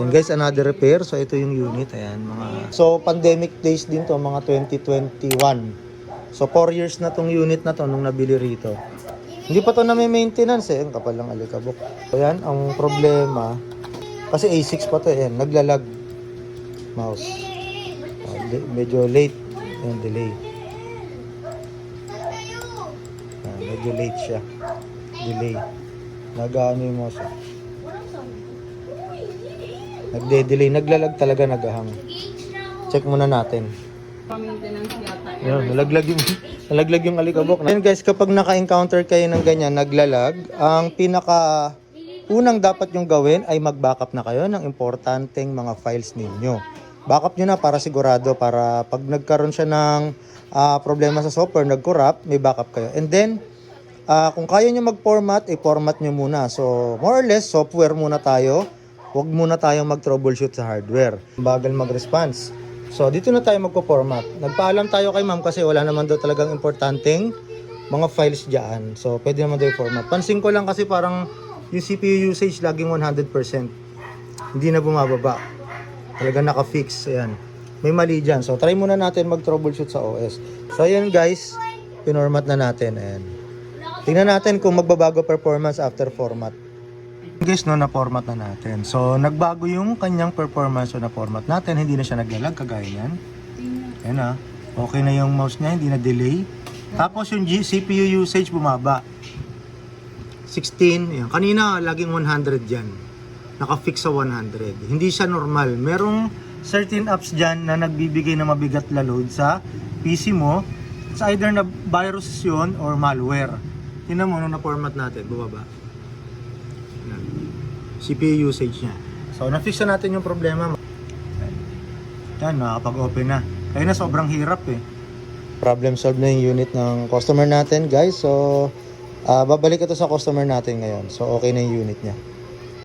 And guys, another repair. So ito yung unit. Ayan, mga... So pandemic days din to, mga 2021. So 4 years na tong unit na to nung nabili rito. Hindi pa to na may maintenance eh. Ang kapal lang alikabok. So yan, ang problema. Kasi A6 pa to. Ayan, naglalag. Mouse. Di- medyo late. Ayan, delay. Ah, medyo late siya. Delay. Nag-ano yung mouse. ah. Nagde-delay. Naglalag talaga nagahang. Check muna natin. Yun, nalaglag yung, nalaglag yung alikabok. Ayun guys, kapag naka-encounter kayo ng ganyan, naglalag, ang pinaka unang dapat yung gawin ay mag-backup na kayo ng importanteng mga files ninyo. Backup nyo na para sigurado, para pag nagkaroon siya ng ah, problema sa software, nag-corrupt, may backup kayo. And then, ah, kung kaya nyo mag-format, i-format nyo muna. So, more or less, software muna tayo. Huwag muna tayong mag-troubleshoot sa hardware. Bagal mag-response. So, dito na tayo magpo-format. Nagpaalam tayo kay ma'am kasi wala naman daw talagang importanteng mga files dyan. So, pwede naman daw i-format. Pansin ko lang kasi parang yung CPU usage laging 100%. Hindi na bumababa. Talagang naka-fix. Ayan. May mali dyan. So, try muna natin mag-troubleshoot sa OS. So, ayan guys. Pinormat na natin. Ayan. Tingnan natin kung magbabago performance after format. Guys, no, na-format na natin. So, nagbago yung kanyang performance so na-format natin. Hindi na siya naglalag, kagaya yan. Ayan ah. Okay na yung mouse niya, hindi na delay. Tapos yung G- CPU usage bumaba. 16, yan. Kanina, laging 100 yan. Naka-fix sa 100. Hindi siya normal. Merong certain apps dyan na nagbibigay ng mabigat na load sa PC mo. It's either na virus yun or malware. Tingnan mo nung na-format natin, bumaba. CPU usage niya. So, na-fix na natin yung problema. Yan, nakakapag-open na. Kaya na sobrang hirap eh. Problem solved na yung unit ng customer natin, guys. So, ah, babalik ito sa customer natin ngayon. So, okay na yung unit niya.